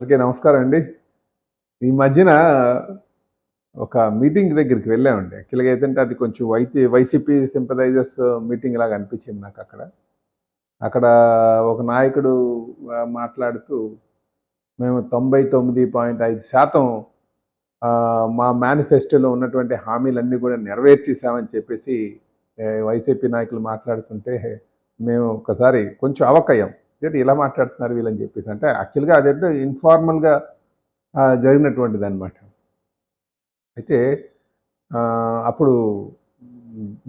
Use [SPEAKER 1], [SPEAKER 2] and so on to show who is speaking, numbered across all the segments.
[SPEAKER 1] Okay నమస్కారం అండి. ఈ మధ్యన ఒక మీటింగ్ దగ్గరికి వెళ్ళామండి. యాక్చువల్గా ఏంటంటే అది కొంచెం వైతి వైసీపీ సింపదైజర్స్ మీటింగ్ లాగా అనిపించింది నాకు అక్కడ. అక్కడ ఒక నాయకుడు మాట్లాడుతూ మేము తొంభై తొమ్మిది పాయింట్ ఐదు శాతం మా మేనిఫెస్టోలో ఉన్నటువంటి హామీలన్నీ కూడా నెరవేర్చేసామని చెప్పేసి వైసీపీ నాయకులు మాట్లాడుతుంటే మేము ఒకసారి కొంచెం అవకయ్యాం ఏంటి ఇలా మాట్లాడుతున్నారు వీళ్ళని చెప్పేసి? అంటే యాక్చువల్గా అదేంటో ఇన్ఫార్మల్గా జరిగినటువంటిది అనమాట అయితే అప్పుడు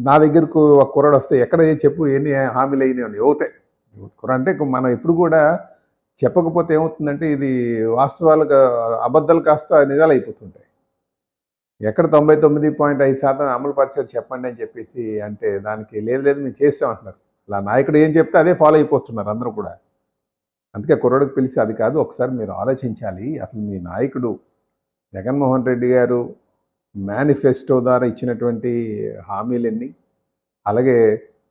[SPEAKER 1] నా దగ్గరకు ఒక కుర్రాడు వస్తే ఎక్కడ చెప్పు ఎన్ని హామీలు అయినాయి? యువతే కుర్ర అంటే మనం ఎప్పుడు కూడా చెప్పకపోతే ఏమవుతుందంటే ఇది వాస్తవాలుగా అబద్ధాలు కాస్త నిజాలు అయిపోతుంటాయి. ఎక్కడ తొంభై తొమ్మిది పాయింట్ ఐదు శాతం అమలు పరిచారు చెప్పండి అని చెప్పేసి అంటే దానికి లేదు లేదు మేము చేస్తామంటున్నారు అలా నాయకుడు ఏం చెప్తే అదే ఫాలో అయిపోతున్నారు అందరూ కూడా. అందుకే కుర్రాడికి పిలిచి అది కాదు ఒకసారి మీరు ఆలోచించాలి అసలు మీ నాయకుడు జగన్మోహన్ రెడ్డి గారు మేనిఫెస్టో ద్వారా ఇచ్చినటువంటి హామీలన్నీ అలాగే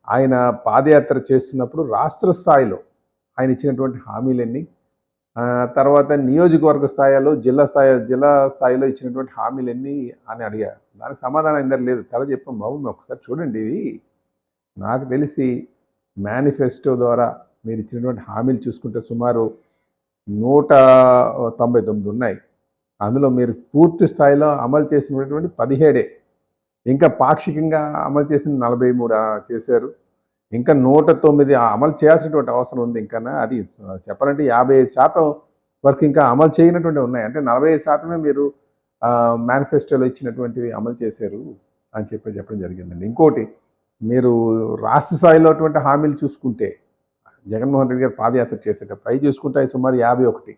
[SPEAKER 1] ఆయన పాదయాత్ర చేస్తున్నప్పుడు రాష్ట్ర స్థాయిలో ఆయన ఇచ్చినటువంటి హామీలన్నీ తర్వాత నియోజకవర్గ స్థాయిలో జిల్లా స్థాయి జిల్లా స్థాయిలో ఇచ్చినటువంటి హామీలన్నీ అని అడిగారు. దానికి సమాధానం ఇందరు లేదు. తల చెప్పాం బాబు ఒకసారి చూడండి ఇవి. నాకు తెలిసి మేనిఫెస్టో ద్వారా మీరు ఇచ్చినటువంటి హామీలు చూసుకుంటే సుమారు నూట తొంభై తొమ్మిది ఉన్నాయి. అందులో మీరు పూర్తి స్థాయిలో అమలు చేసినటువంటి పదిహేడే. ఇంకా పాక్షికంగా అమలు చేసిన నలభై మూడు చేశారు. ఇంకా నూట తొమ్మిది అమలు చేయాల్సినటువంటి అవసరం ఉంది ఇంకా అది చెప్పాలంటే యాభై ఐదు శాతం వరకు ఇంకా అమలు చేయనటువంటి ఉన్నాయి. అంటే నలభై ఐదు శాతమే మీరు మేనిఫెస్టోలో ఇచ్చినటువంటివి అమలు చేశారు అని చెప్పి చెప్పడం జరిగిందండి. ఇంకోటి మీరు రాష్ట్ర స్థాయిలో అటువంటి హామీలు చూసుకుంటే జగన్మోహన్ రెడ్డి గారు పాదయాత్ర చేసేటప్పుడు అవి చూసుకుంటే అవి సుమారు యాభై ఒకటి.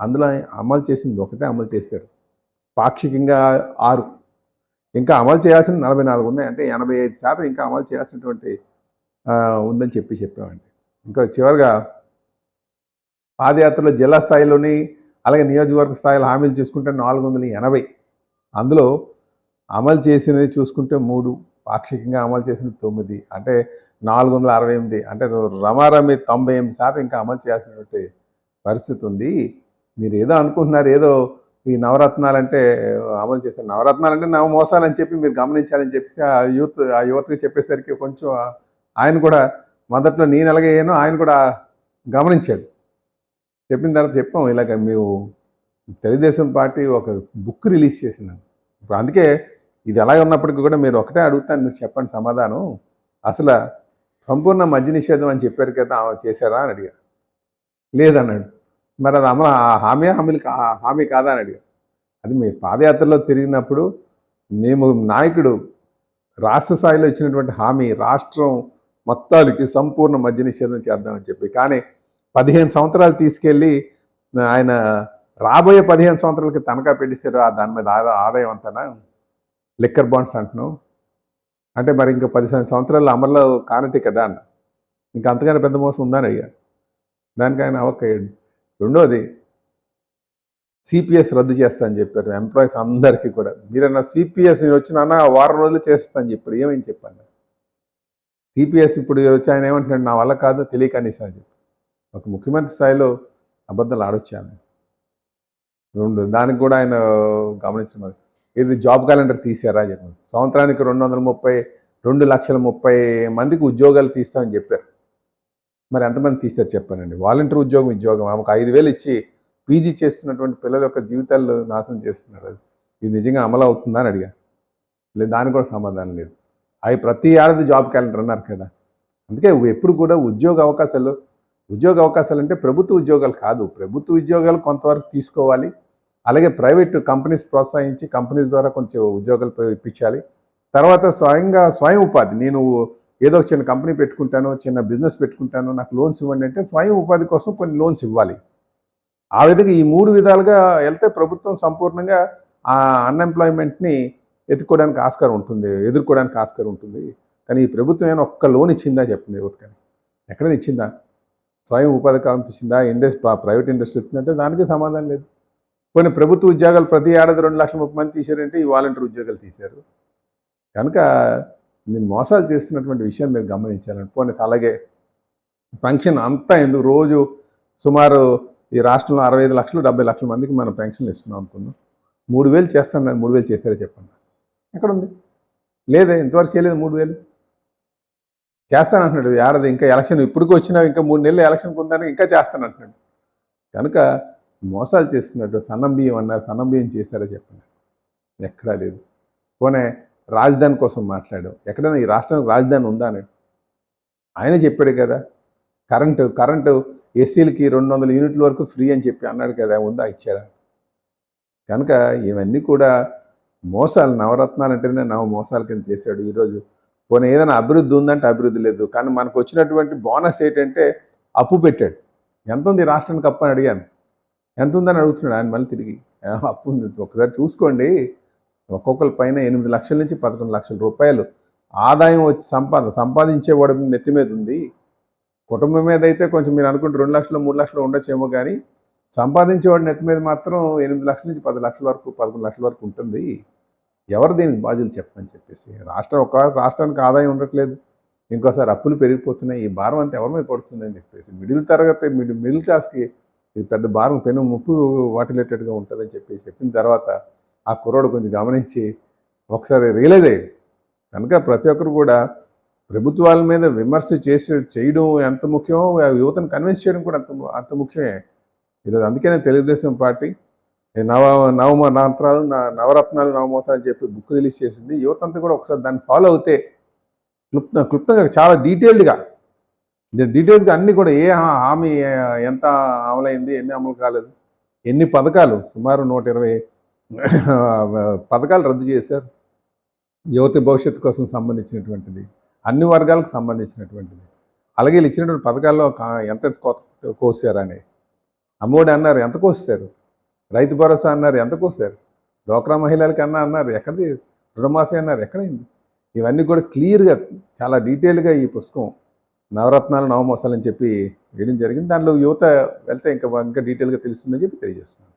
[SPEAKER 1] అందులో అమలు చేసింది ఒకటే అమలు చేశారు. పాక్షికంగా ఆరు. ఇంకా అమలు చేయాల్సిన నలభై నాలుగు ఉన్నాయి. అంటే ఎనభై ఐదు శాతం ఇంకా అమలు చేయాల్సినటువంటి ఉందని చెప్పి చెప్పామండి. ఇంకా చివరిగా పాదయాత్రలో జిల్లా స్థాయిలోని అలాగే నియోజకవర్గ స్థాయిలో హామీలు చూసుకుంటే నాలుగు వందల ఎనభై. అందులో అమలు చేసినవి చూసుకుంటే మూడు. పాక్షికంగా అమలు చేసిన తొమ్మిది. అంటే నాలుగు వందల అరవై ఎనిమిది. అంటే రమారమి తొంభై ఎనిమిది శాతం ఇంకా అమలు చేయాల్సినటువంటి పరిస్థితి ఉంది. మీరు ఏదో అనుకుంటున్నారు ఏదో ఈ నవరత్నాలంటే అమలు చేశారు నవరత్నాలంటే నవ మోసాలని అని చెప్పి మీరు గమనించాలని చెప్పేసి ఆ యూత్ ఆ యువతకి చెప్పేసరికి కొంచెం ఆయన కూడా మొదట్లో నేను ఎలాగయ్యానో ఆయన కూడా గమనించాడు. చెప్పిన తర్వాత చెప్పాం ఇలాగ మేము తెలుగుదేశం పార్టీ ఒక బుక్ రిలీజ్ చేసిందని ఇప్పుడు అందుకే ఇది ఎలా ఉన్నప్పటికీ కూడా మీరు ఒకటే అడుగుతాను మీరు చెప్పండి సమాధానం. అసలు సంపూర్ణ మద్య నిషేధం అని చెప్పారు కదా ఆ చేశారా అని అడిగారు. లేదన్నాడు. మరి అది అమలు ఆ హామీ హామీలు ఆ హామీ కాదా అని అడిగా అది మీ పాదయాత్రలో తిరిగినప్పుడు మేము నాయకుడు రాష్ట్ర స్థాయిలో ఇచ్చినటువంటి హామీ రాష్ట్రం మొత్తానికి సంపూర్ణ మద్య నిషేధం చేద్దామని చెప్పి. కానీ పదిహేను సంవత్సరాలు తీసుకెళ్ళి ఆయన రాబోయే పదిహేను సంవత్సరాలకి తనఖా పెట్టిస్తారు? ఆ దాని మీద ఆదాయం అంతనా లిక్కర్ బాండ్స్ అంటున్నావు. అంటే మరి ఇంకా పది సంవత్సరాలు అమల్లో కానట్టే కదా అన్న. ఇంకా అంతకన్నా పెద్ద మోసం ఉందని అయ్యా. దానికి ఆయన అవక్కయ్యాడు రెండోది సిపిఎస్ రద్దు చేస్తా అని చెప్పారు ఎంప్లాయీస్ అందరికీ కూడా. మీరన్నా సిపిఎస్ నేను వచ్చినా వారం రోజులు చేస్తా అని చెప్పాడు ఏమని చెప్పాను సిపిఎస్ ఇప్పుడు వచ్చి ఆయన ఏమంటున్నాడు? నా వల్ల కాదు తెలియక అనేసి అని చెప్పి ఒక ముఖ్యమంత్రి స్థాయిలో అబద్ధాలు ఆడొచ్చాను రెండు దానికి కూడా ఆయన గమనించడం ఇది జాబ్ క్యాలెండర్ తీసారా చెప్పారు. సంవత్సరానికి రెండు వందల ముప్పై రెండు లక్షల ముప్పై మందికి ఉద్యోగాలు తీస్తామని చెప్పారు. మరి ఎంతమంది తీస్తారు చెప్పానండి? వాలంటీర్ ఉద్యోగం ఉద్యోగం. ఆమెకు ఐదు వేలు ఇచ్చి పీజీ చేస్తున్నటువంటి పిల్లల యొక్క జీవితాలు నాశనం చేస్తున్నారు అది. ఇది నిజంగా అమలు అవుతుందా అని అడిగా లేదు దానికి కూడా సమాధానం లేదు. అవి ప్రతి ఏడాది జాబ్ క్యాలెండర్ అన్నారు కదా. అందుకే ఎప్పుడు కూడా ఉద్యోగ అవకాశాలు ఉద్యోగ అవకాశాలు అంటే ప్రభుత్వ ఉద్యోగాలు కాదు. ప్రభుత్వ ఉద్యోగాలు కొంతవరకు తీసుకోవాలి. అలాగే ప్రైవేట్ కంపెనీస్ ప్రోత్సహించి కంపెనీస్ ద్వారా కొంచెం ఉద్యోగాలు ఇప్పించాలి. తర్వాత స్వయంగా స్వయం ఉపాధి. నేను ఏదో ఒక చిన్న కంపెనీ పెట్టుకుంటాను చిన్న బిజినెస్ పెట్టుకుంటాను నాకు లోన్స్ ఇవ్వండి అంటే స్వయం ఉపాధి కోసం కొన్ని లోన్స్ ఇవ్వాలి. ఆ విధంగా ఈ మూడు విధాలుగా వెళ్తే ప్రభుత్వం సంపూర్ణంగా ఆ అన్ఎంప్లాయ్మెంట్ని ఎత్తుకోవడానికి ఆస్కారం ఉంటుంది ఎదుర్కోవడానికి ఆస్కారం ఉంటుంది. కానీ ఈ ప్రభుత్వం ఏమైనా ఒక్క లోన్ ఇచ్చిందా చెప్పండి యువతకని ఎక్కడైనా ఇచ్చిందా? స్వయం ఉపాధి కల్పించిందా? ఇండస్ట్రీ ప్రైవేట్ ఇండస్ట్రీ వచ్చిందంటే దానికి సమాధానం లేదు. కొన్ని ప్రభుత్వ ఉద్యోగాలు ప్రతి ఏడాది రెండు లక్షల ముప్పై మంది తీశారంటే ఈ వాలంటీర్ ఉద్యోగాలు తీశారు. కనుక నేను మోసాలు చేస్తున్నటువంటి విషయం మీరు గమనించాలని పోనీ అలాగే పెన్షన్ అంతా ఎందుకు రోజు సుమారు ఈ రాష్ట్రంలో అరవై ఐదు లక్షలు డెబ్బై లక్షల మందికి మనం పెన్షన్లు ఇస్తున్నాం అనుకుందాం. మూడు వేలు చేస్తాను నేను మూడు వేలు చేస్తారో చెప్పండి. ఎక్కడ ఉంది లేదే ఇంతవరకు చేయలేదు మూడు వేలు? చేస్తాను అంటున్నాడు. ఏడాది ఇంకా ఎలక్షన్ ఇప్పటికి వచ్చినా ఇంకా మూడు నెలలు ఎలక్షన్కి ఉందని ఇంకా చేస్తాను అంటున్నాడు. కనుక మోసాలు చేస్తున్నట్టు సన్నం బియ్యం అన్నారు సన్నం బియ్యం చేశారో చెప్పండి. ఎక్కడా లేదు. పోనే రాజధాని కోసం మాట్లాడాం ఎక్కడైనా ఈ రాష్ట్రానికి రాజధాని ఉందా అని. ఆయన చెప్పాడు కదా కరెంటు కరెంటు ఎస్సీలకి రెండు వందల యూనిట్ల వరకు ఫ్రీ అని చెప్పి అన్నాడు కదా ఉందా ఇచ్చాడా? కనుక ఇవన్నీ కూడా మోసాలు నవరత్నాలు అంటేనే నవ మోసాల కింద చేశాడు ఈరోజు. పోనీ ఏదైనా అభివృద్ధి ఉందంటే అభివృద్ధి లేదు. కానీ మనకు వచ్చినటువంటి బోనస్ ఏంటంటే అప్పు పెట్టాడు. ఎంత ఉంది రాష్ట్రానికి అప్పు అని అడిగాను. ఎంత ఉందని అడుగుతున్నాడు ఆయన మళ్ళీ తిరిగి. అప్పు ఉంది? ఒకసారి చూసుకోండి. ఒక్కొక్కరి పైన ఎనిమిది లక్షల నుంచి పదకొండు లక్షల రూపాయలు. ఆదాయం వచ్చి సంపాద సంపాదించేవాడు నెత్తి మీద ఉంది. కుటుంబం మీద అయితే కొంచెం మీరు అనుకుంటే రెండు లక్షలు మూడు లక్షలు ఉండొచ్చేమో కానీ సంపాదించేవాడి నెత్తి మీద మాత్రం ఎనిమిది లక్షల నుంచి పది లక్షల వరకు పదకొండు లక్షల వరకు ఉంటుంది. ఎవరు దీనికి బాధ్యులు చెప్పమని చెప్పేసి? రాష్ట్రం ఒక రాష్ట్రానికి ఆదాయం ఉండట్లేదు. ఇంకోసారి అప్పులు పెరిగిపోతున్నాయి. ఈ భారం అంతా ఎవరి మీద పడుతుంది అని చెప్పేసి. మిడిల్ తరగతి మిడిల్ మిడిల్ క్లాస్కి ఇది పెద్ద భారం పెను ముప్పు వాటిల్లేటట్టుగా ఉంటుందని చెప్పి చెప్పిన తర్వాత ఆ కుర్రోడు కొంచెం గమనించి ఒకసారి రియలైజ్ అయ్యాడు. కనుక ప్రతి ఒక్కరు కూడా ప్రభుత్వాల మీద విమర్శ చేసి చేయడం ఎంత ముఖ్యమో ఆ యువతను కన్విన్స్ చేయడం కూడా అంత అంత ముఖ్యమే. ఈరోజు అందుకనే తెలుగుదేశం పార్టీ నవ నవమ నాత్రాలు నా- నవరత్నాలు నవమోతాలు అని చెప్పి బుక్ రిలీజ్ చేసింది. యువత అంతా కూడా ఒకసారి దాన్ని ఫాలో అవుతే క్లుప్త క్లుప్తంగా చాలా డీటెయిల్డ్గా డీటెయిల్స్గా అన్నీ కూడా ఏ హామీ ఎంత అమలైంది ఎన్ని అమలు కాలేదు ఎన్ని పథకాలు సుమారు నూట ఇరవై పథకాలు రద్దు చేశారు. యువతి భవిష్యత్తు కోసం సంబంధించినటువంటిది అన్ని వర్గాలకు సంబంధించినటువంటిది. అలాగే వీళ్ళు ఇచ్చినటువంటి పథకాల్లో ఎంత కో- కోసారని. అమ్మఒడి అన్నారు ఎంత కోసారు? రైతు భరోసా అన్నారు ఎంత కోసారు? డోక్రా మహిళలకి అన్నా అన్నారు ఎక్కడిది? రుణమాఫీ అన్నారు ఎక్కడైంది? ఇవన్నీ కూడా క్లియర్గా చాలా డీటెయిల్గా ఈ పుస్తకం నవరత్నాలు నవమోసాలని చెప్పి వేయడం జరిగింది. దానిలో యువత వెళ్తే ఇంకా ఇంకా డీటెయిల్గా తెలుస్తుందని చెప్పి తెలియజేస్తున్నాను